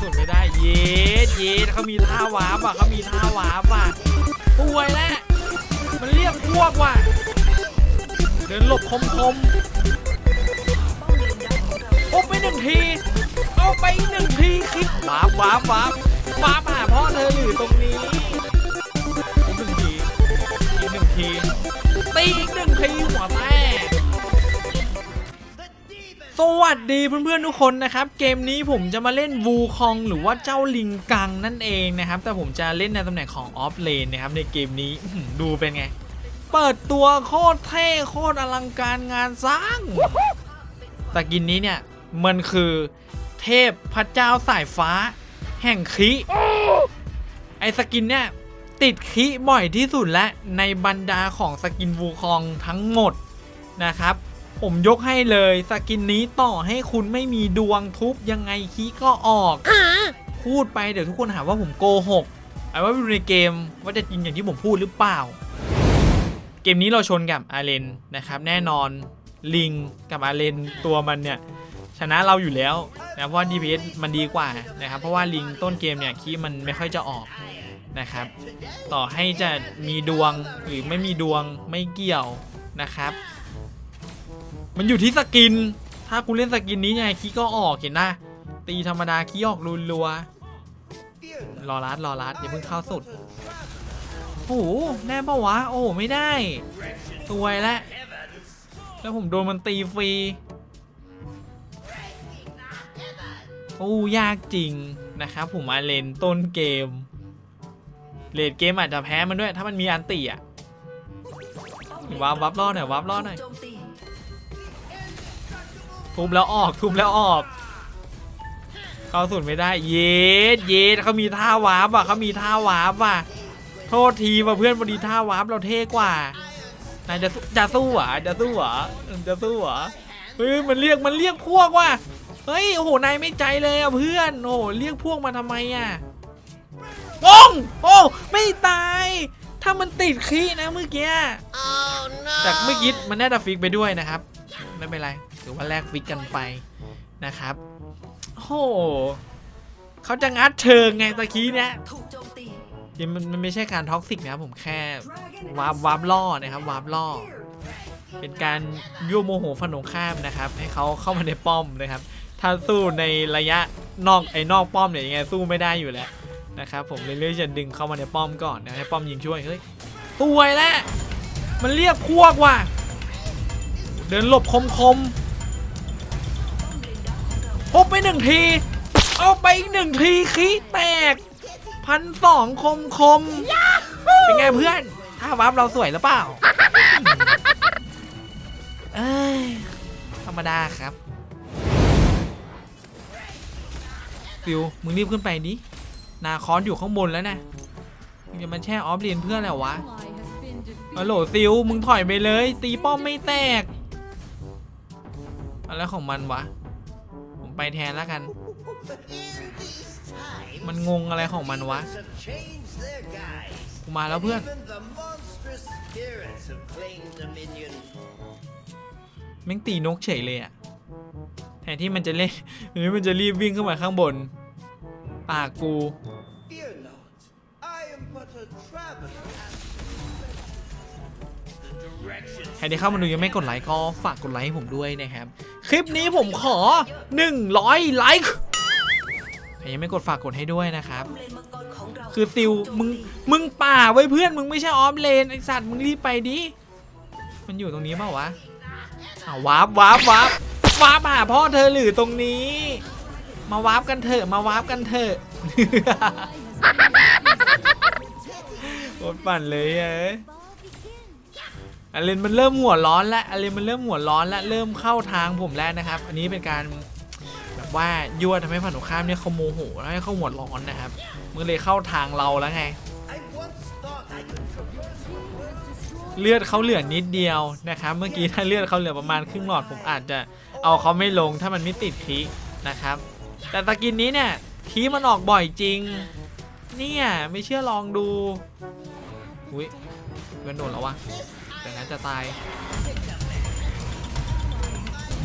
สุดไม่ได้ เย็ดเย็ดเขามีท่าวาร์ปอะเขามีท่าวาร์ปอะป่วยแล้วมันเรียกพวกว่ะ เดินหลบคมคมๆปุ๊บไปหนึ่งทีเอาไปอีกหนึ่งทีคลิกวาร์ปวาร์ปวาร์ปวาร์ปหาพ่อเธอหรือตรงนี้อีกหนึ่งทีอีกหนึ่งทีตีอีกหนึ่งทีหัวแตก สวัสดีเพื่อนๆทุกคนนะครับ เกมนี้ผมจะมาเล่นวูคองหรือว่าเจ้าลิงกังนั่นเองนะครับ แต่ผมจะเล่นในตำแหน่งของออฟเลนนะครับในเกมนี้ดูเป็นไง เปิดตัวโคตรเท่โคตรอลังการงานสร้างสกินนี้เนี่ย มันคือเทพพระเจ้าสายฟ้า แห่งคิไอสกินเนี่ย ติดคิบ่อยที่สุดและในบรรดาของสกินวูคองทั้งหมดนะครับ ผมยกให้เลยสกินนี้ต่อให้คุณไม่มีดวงทุบยังไงคีก็ออก พูดไปเดี๋ยวทุกคนหาว่าผมโกหกเอาว่าไปดูในเกมว่าจะจริงอย่างที่ผมพูดหรือเปล่า เกมนี้เราชนกับอาเลนนะครับ แน่นอนลิงกับอาเลนตัวมันเนี่ยชนะเราอยู่แล้วนะเพราะว่า DPS มันดีกว่านะครับ เพราะว่าลิงต้นเกมเนี่ยคีมันไม่ค่อยจะออกนะครับ ต่อให้จะมีดวงหรือไม่มีดวงไม่เกี่ยวนะครับ มันอยู่ที่สกิน ถ้ากูเล่นสกินนี้ยังไงคีก็ออกเห็นนะตีธรรมดาคีออกรุนรัวรอรัดรอรัดอย่าเพิ่งเข้าสุดโอ้โหแน่ปะวะ โอ้ไม่ได้สวยแล้วแล้วผมโดนมันตีฟรีโอ้ยากจริงนะครับผมมาเลนต้นเกมเลดเกมอาจจะแพ้มันด้วย ถ้ามันมีอันติอะวับวับล่อหน่อยวับล่อหน่อย ทุบแล้วออกทุบแล้วออก เข้าสุดไม่ได้ เย็ดเย็ดเขามีท่าวาร์ปอะเขามีท่าวาร์ปอะ โทษทีว่าเพื่อนพอดีท่าวาร์ปเราเท่กว่านายจะสู้จะสู้เหรอจะสู้เหรอจะสู้เหรอเฮ้ยมันเรียกมันเรียกพวกว่ะเฮ้ยโอ้โหนายไม่ใจเลยอะเพื่อนโอ้โหเรียกพวกมาทำไมอะปงโอ้ไม่ตายถ้ามันติดขี้นะเมื่อกี้แต่เมื่อกี้มันน่าจะฟิกไปด้วยนะครับไม่เป็นไรือว่าแลกฟิกกันไปนะครับโอ้โหเขาจะงัดเชิงไงตะกี้เนี่ยจริงมันมันไม่ใช่การท็อกซิกนะผมแค่วาร์ปวาร์ปล่อนะครับวาร์ปล่อ เป็นการยั่วโมโหฝันงข้ามนะครับ ให้เขาเข้ามาในป้อมนะครับ ถ้าสู้ในระยะนอกไอ้นอกป้อมเนี่ยยังไงสู้ไม่ได้อยู่แล้วนะครับ ผมเลยเลือกจะดึงเข้ามาในป้อมก่อนนะให้ป้อมยิงช่วยเฮ้ยสวยแล้วมันเรียกพวกว่ะเดินหลบคมคมๆ พบไปหนึ่งที เอาไปอีกหนึ่งทีขี้แตกพันสองคมคมๆเป็นไงเพื่อนถ้าวาร์ปเราสวยหรือเปล่าเอ้ยธรรมดาครับฟิวมึงรีบขึ้นไปดินาคอนอยู่ข้างบนแล้วนะมึงจะมาแช่ออฟเรียนเพื่ออะไรวะฮัลโหลซิวมึงถอยไปเลย ตีป้อมไม่แตกอะไรของมันวะผม ไปแทนแล้วกัน มันงงอะไรของมันวะ กูมาแล้วเพื่อน แม่งตีนกเฉยเลยอะแทนที่มันจะเล่นหรือมันจะรีบวิ่งขึ้นมาข้างบน ปากกู ใครที่เข้ามาดูยังไม่กดไลค์ก็ฝากกดไลค์ให้ผมด้วยนะครับ คลิปนี้ผมขอ 100 ไลค์ใครยังไม่กดฝากกดให้ด้วยนะครับ คือซิลมึงมึงป่าไว้เพื่อนมึงไม่ใช่ออฟเลนไอสัตว์มึงรีบไปดิ มันอยู่ตรงนี้เปล่าวะอ้าวาร์ปวาร์ปวาร์ปวาร์ปหาพ่อเธอหรือตรงนี้ มาวาร์ปกันเถอะมาวาร์ปกันเถอะโคตรปั่นเลยเอ้ อเลนมันเริ่มหัวร้อนแล้วอเลนมันเริ่มหัวร้อนแล้วเริ่มเข้าทางผมแล้วนะครับ อันนี้เป็นการแบบว่ายั่วทำให้ฝั่งตรงข้ามเนี่ยเขาโมโหแล้วให้เขาหัวร้อนนะครับมันเลยเข้าทางเราแล้วไง เลือดเขาเหลือนิดเดียวนะครับ เมื่อกี้ถ้าเลือดเขาเหลือประมาณครึ่งหลอดผมอาจจะเอาเขาไม่ลงถ้ามันไม่ติดคีนะครับ แต่ตะกินนี้เนี่ยคีมันออกบ่อยจริง เนี่ยไม่เชื่อลองดูอุ้ยเพื่อนโดนแล้ววะแต่นั้น จะตาย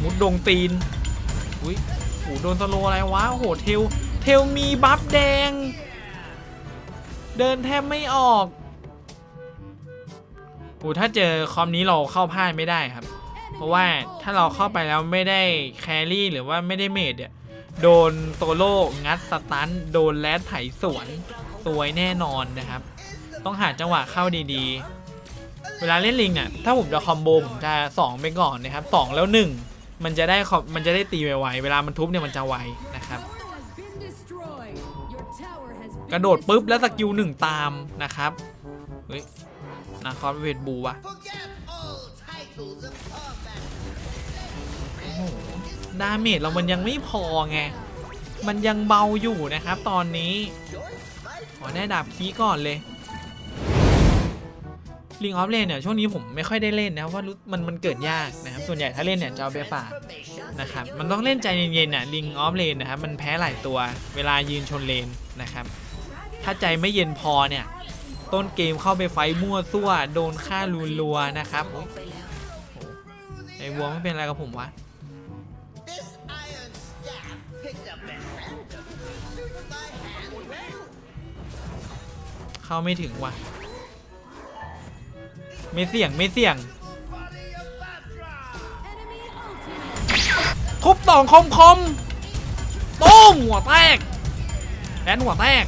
มุดดงตีน อุ้ยโหโดนสโลอะไรวะ โอ้โห เทลเเทลมีบัฟแดง เดินแทบไม่ออกโอ้ถ้าเจอคอมนี้เราเข้าพลาดไม่ได้ครับ เพราะว่าถ้าเราเข้าไปแล้วไม่ได้แครี่หรือว่าไม่ได้เมดเนี่ยโดนโตโล่งัดสตันโดนแรดไถสวนสวยแน่นอนนะครับ ต้องหาจังหวะเข้าดีๆ เวลาเล่นลิงเนี่ยถ้าผมจะคอมโบผมจะ2ไปก่อนนะครับ2แล้ว1มันจะได้คอมมันจะได้ตีไวๆเวลามันทุบเนี่ยมันจะไวนะครับ กระโดดปุ๊บแล้วสกิลหนึ่งตามนะครับเฮ้ยนาคอสเวทบูวะโอ้โหดาเมจเรามันยังไม่พอไง มันยังเบาอยู่นะครับตอนนี้ขอได้ดาบคีก่อนเลย ลิงออฟเลนเนี่ยช่วงนี้ผมไม่ค่อยได้เล่นนะเพราะว่ามันมันเกิดยากนะครับส่วนใหญ่ถ้าเล่นเนี่ยจะเอาไปฝากนะครับมันต้องเล่นใจเย็นๆน่ะลิงออฟเลนนะครับมันแพ้หลายตัวเวลายืนชนเลนนะครับถ้าใจไม่เย็นพอเนี่ยต้นเกมเข้าไปไฟมั่วซั่วโดนฆ่ารัวนะครับไอ้วัวไม่เป็นอะไรกับผมวะเข้าไม่ถึงว่ะ ไม่เสี่ยงไม่เสี่ยง Body of Batra! ทุบต่องคมคมตุ้มหัวแตกแดนหัวแตก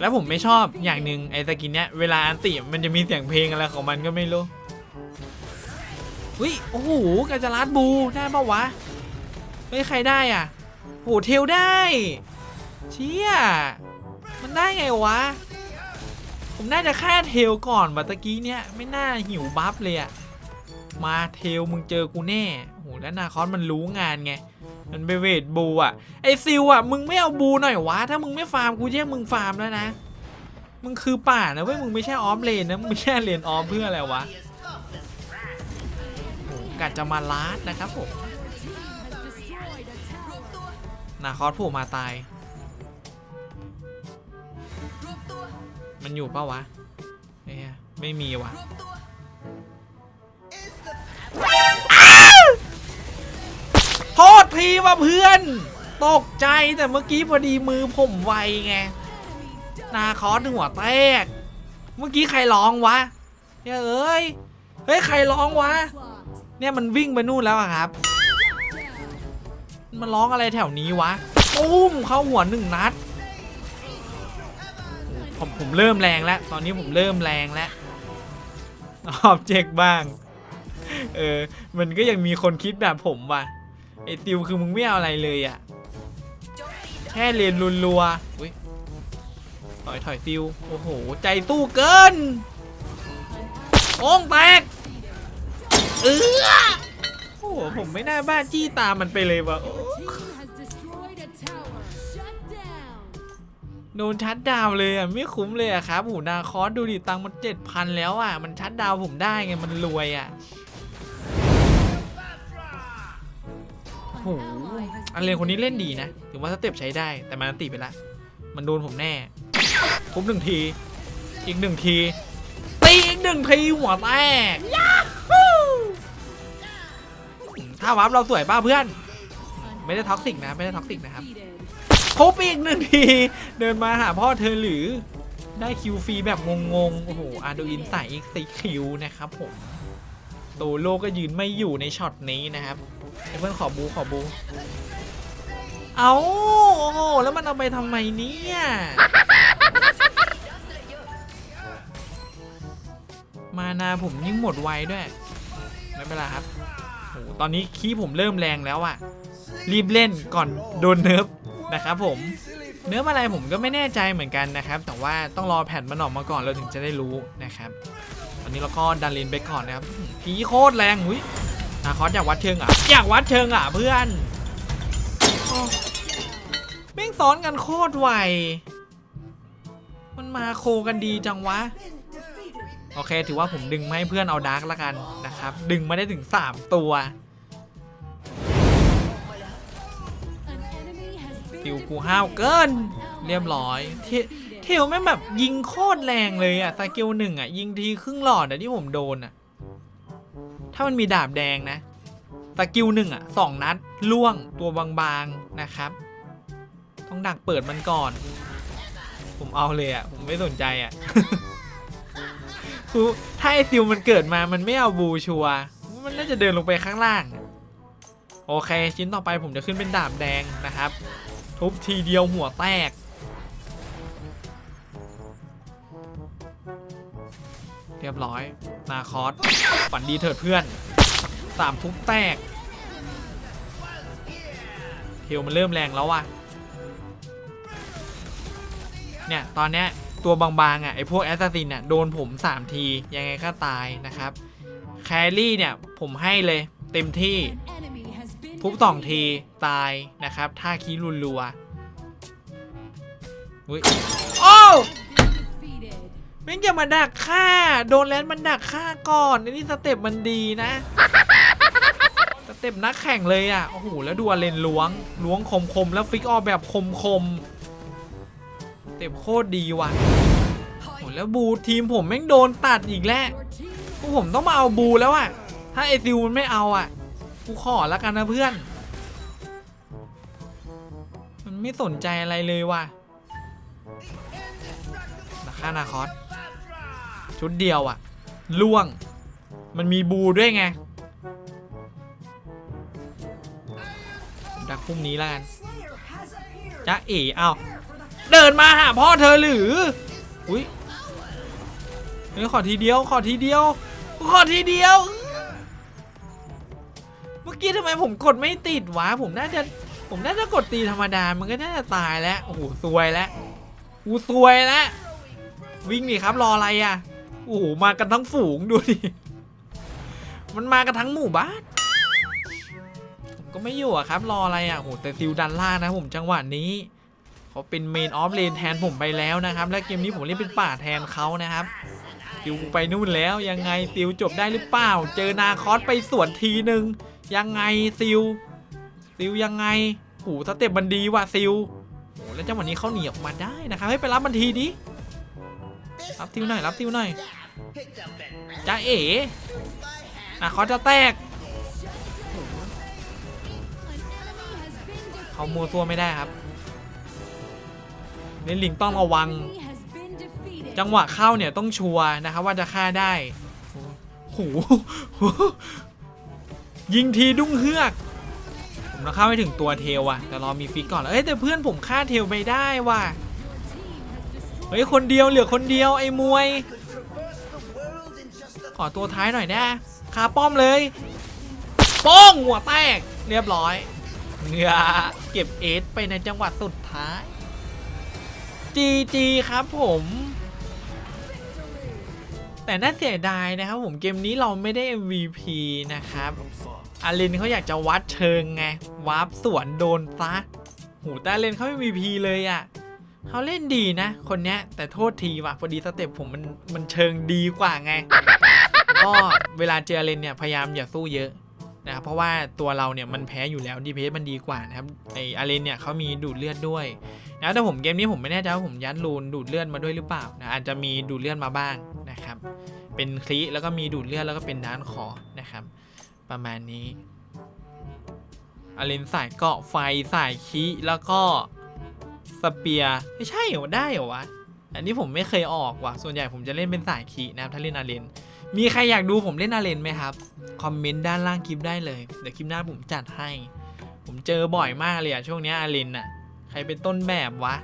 แล้วผมไม่ชอบอย่างหนึ่งไอ้สกินเนี้ยเวลาอันติมันจะมีเสียงเพลงอะไรของมันก็ไม่รู้วิโอ้โหกาจะลัดบูได้ปะวะเฮ้ยใครได้อะโหเทลได้ เชี่ย มันได้ไงวะ ผมน่าจะฆ่าเทลก่อนบัตตะกี้เนี้ยไม่น่าหิวบัฟเลยอะมาเทลมึงเจอกูแน่โอ้โหแล้วนาคอสมันรู้งานไง มันไปเวทบูอะไอซิลอะมึงไม่เอาบูหน่อยวะ ถ้ามึงไม่ฟาร์มกูแย่มึงฟาร์มแล้วนะ มึงคือป่านะเว้ยมึงไม่ใช่ออฟเลนนะมึงไม่ใช่เลนออฟเพื่ออะไรวะโอ้โหกัดจะมาลาดนะครับผมนาคอสผล่มาตาย มันอยู่ปะวะเอ้ยไม่มีวะโทษทีว่าเพื่อน ตกใจแต่เมื่อกี้พอดีมือผมไวไง นาคอสหัวแตก เมื่อกี้ใครร้องวะเฮ้ยเอ้ย เฮ้ย ใครร้องวะ เนี่ยมันวิ่งไปนู่นแล้วอะครับ มันร้องอะไรแถวนี้วะ ตุ้มเข้าหัวหนึ่งนัด ผมผมเริ่มแรงแล้ว ตอนนี้ผมเริ่มแรงแล้วออบเจกบ้าง เออ มันก็ยังมีคนคิดแบบผมว่ะไอติวคือมึงไม่เอาอะไรเลยอะ แค่เรียนรัวอุ้ยถอยถอยติว โอ้โห ใจสู้เกินโอ่งแตก เออโอ้โห ผมไม่น่าบ้าจี้ตามมันไปเลยวะ โดนชัดดาวเลยอะไม่คุ้มเลยอะครับโอ้นาคอสดูดิตังมันเจ็ดพันแล้วอะ มันชัดดาวผมได้ไงมันรวยอะโอ้โหอันเลนคนนี้เล่นดีนะถือว่าสเต็ปใช้ได้แต่มันอันติไปละ มันโดนผมแน่ทุบหนึ่งที อีกหนึ่งทีตีอีกหนึ่งทีหัวแตกถ้าวับเราสวยป้าเพื่อน ไม่ได้ท็อกซิกนะ ไม่ได้ท็อกซิกนะครับ ทุบอีกหนึ่งที เดินมาหาพ่อเธอหรือ ได้คิวฟรีแบบงงๆ โอ้โห อาร์ดูอินใส่อีกสี่คิวนะครับผมโตโลก็ยืนไม่อยู่ในช็อตนี้นะครับเพื่อนขอบูขอบู เอาโอ้โห แล้วมันเอาไปทำไมเนี่ยมานาผมยิ่งหมดไวด้วย ไม่เป็นไรครับโอ้ตอนนี้คีผมเริ่มแรงแล้วอะรีบเล่นก่อนโดนเนิร์ฟ นะครับผมเนื้ออะไรผมก็ไม่แน่ใจเหมือนกันนะครับ แต่ว่าต้องรอแผ่นมันออกมาก่อนเราถึงจะได้รู้นะครับตอนนี้เราก็ดันเลนไปก่อนนะครับพีโคตรแรงอุ้ยนาคอสอยากวัดเชิงอะอยากวัดเชิงอะเพื่อนโอ้แม่งซ้อนกันโคตรไวมันมาโคกันดีจังวะโอเค ถือว่าผมดึงมาให้เพื่อนเอาดาร์กละกันนะครับ ดึงมาได้ถึง 3 ตัว กูห้าวเกิน เรียบร้อยเทเทลแม่งแบบยิงโคตรแรงเลยอะสกิลหนึ่งอะยิงทีครึ่งหลอดอะที่ผมโดนอะถ้ามันมีดาบแดงนะสกิลหนึ่งอะสองนัดล่วงตัวบางๆนะครับ ต้องดักเปิดมันก่อน ผมเอาเลยอะผมไม่สนใจอะคือถ้าไอซิลมันเกิดมามันไม่เอาบูชัวมันน่าจะเดินลงไปข้างล่าง โอเค ชิ้นต่อไปผมจะขึ้นเป็นดาบแดงนะครับ ทุบทีเดียวหัวแตก เรียบร้อย นาคอสฝันดีเถิดเพื่อนสามทุบแตกเทลมันเริ่มแรงแล้วว่ะเนี่ยตอนเนี้ยตัวบางๆอะไอพวกแอสซัสซินอะโดนผม 3 ที ยังไงก็ตายนะครับ แครี่เนี่ย ผมให้เลยเต็มที่ ทุบสองทีตายนะครับท่าคีรัวๆอุ้ยโอ้วแม่งจะมาดักฆ่า โดนแลนด์มันดักฆ่าก่อนไอ้นี่สเต็ปมันดีนะสเต็ปนักแข่งเลยอะโอ้โหแล้วดูอเลนล้วงล้วงคมคมๆแล้วฟิกออกแบบคมคมๆสเต็ปโคตรดีว่ะโอ้โหแล้วบูทีมผมแม่งโดนตัดอีกแล้วพวกผมต้องมาเอาบูแล้วอะถ้าไอซิลมันไม่เอาอะ กูขอแล้วกันนะเพื่อน มันไม่สนใจอะไรเลยว่ะนาคานาคอสชุดเดียวอะล่วง มันมีบูด้วยไง ดักพรุ่งนี้แล้วกันจ๊ะเอ๋เอาเดินมาหาพ่อเธอหรือ อุ้ยเฮ้ยขอทีเดียว ขอทีเดียว ขอทีเดียวำไมผมกดไม่ติดวะ ผมน่าจะ ผมน่าจะกดตีธรรมดา มันก็น่าจะตายแล้ว โอ้โหซวยแล้วกูซวยแล้ว วิ่งดิครับ รออะไรอะ โอ้โห มากันทั้งฝูงดูดิ มันมากันทั้งหมู่บ้าน ผมก็ไม่อยู่อะครับ รออะไรอะ โอ้โห แต่ซิลดันล่างนะผมจังหวะนี้เขาเป็นเมนออฟเลนแทนผมไปแล้วนะครับ และเกมนี้ผมเล่นเป็นป่าแทนเขานะครับซิลไปนู่นแล้วยังไงซิลจบได้หรือเปล่า เจอนาคอสไปสวนทีหนึ่ง ยังไงซิลซิลยังไงโหูสเต็ปมันดีว่ะซิลโอ้แล้วจังหวะนี้เขาหนีออกมาได้นะครับให้ไปรับมันทีดิรับทิวหน่อยรับทิวหน่อยจ้าเอ๋ by hand. นาจะแตกเขามัวตัวไม่ได้ครับเล่นลิงต้องระวัง จังหวะเข้าเนี่ยต้องชัวร์นะครับว่าจะฆ่าได้โอ้โห ยิงทีดุ้งเฮือกผมต้องเข้าให้ถึงตัวเทลว่ะ แต่รอมีฟิกก่อนเอ้ยแต่เพื่อนผมฆ่าเทลไปได้ว่ะเฮ้ยคนเดียวเหลือคนเดียวไอ้มวย ขอตัวท้ายหน่อยนะคาป้อมเลยป้องหัวแตกเรียบร้อยเงือเก็บเอสไปในจังหวัดสุดท้ายจีจีครับผม แต่น่าเสียดายนะครับผมเกมนี้เราไม่ได้ MVP นะครับ อารินเขาอยากจะวัดเชิงไงวาร์ปสวนโดนซะหูแต่อารินเขา MVP เลยอะ่ะเขาเล่นดีนะ คนเนี้ยแต่โทษทีว่ะพอดีสเต็ปผมมันมันเชิงดีกว่าไง ก็เวลาเจออารินเนี่ยพยายามอย่าสู้เยอะนะครับเพราะว่าตัวเราเนี่ยมันแพ้อยู่แล้วดีเพมันดีกว่านะครับไออารินเนี่ยเขามีดูดเลือดด้วยนะแต่ผมเกมนี้ผมไม่แน่ใจว่าผมยัดรูนดูดเลือดมาด้วยหรือเปล่านะอาจจะมีดูดเลือดมาบ้างนะครับ เป็นคลิแล้วก็มีดูดเลือดแล้วก็เป็นด้านคอนะครับ ประมาณนี้อารินสายเกาะไฟสายคีแล้วก็สเปียไม่ใช่เหรอได้เหรอวะ อันนี้ผมไม่เคยออกว่ะ ส่วนใหญ่ผมจะเล่นเป็นสายคีนะครับถ้าเล่นอารินมีใครอยากดูผมเล่นอาเลนไหมครับ คอมเมนต์ด้านล่างคลิปได้เลย เดี๋ยวคลิปหน้าผมจัดให้ ผมเจอบ่อยมากเลยอะช่วงนี้อาเลนอะใครเป็นต้นแบบวะ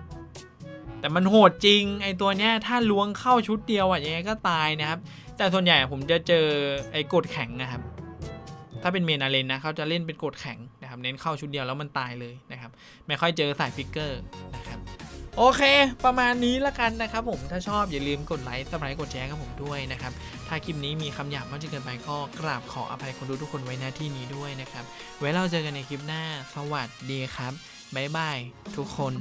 แต่มันโหดจริง ไอตัวเนี้ยถ้าล้วงเข้าชุดเดียวอะยังไงก็ตายนะครับ แต่ส่วนใหญ่ผมจะเจอไอกดแข็งนะครับ ถ้าเป็นเมนอาเลนนะเขาจะเล่นเป็นกดแข็งนะครับ เน้นเข้าชุดเดียวแล้วมันตายเลยนะครับ ไม่ค่อยเจอสายฟิกเกอร์นะครับ โอเค ประมาณนี้ละกันนะครับผม ถ้าชอบอย่าลืมกดไลค์สไครต์กดแชร์กับผมด้วยนะครับ ถ้าคลิปนี้มีคำหยาบมากจนเกินไปก็กราบขออภัยคนดูทุกคนไว้หน้าที่นี้ด้วยนะครับ ไว้เราเจอกันในคลิปหน้า สวัสดีครับบ๊ายบายทุกคน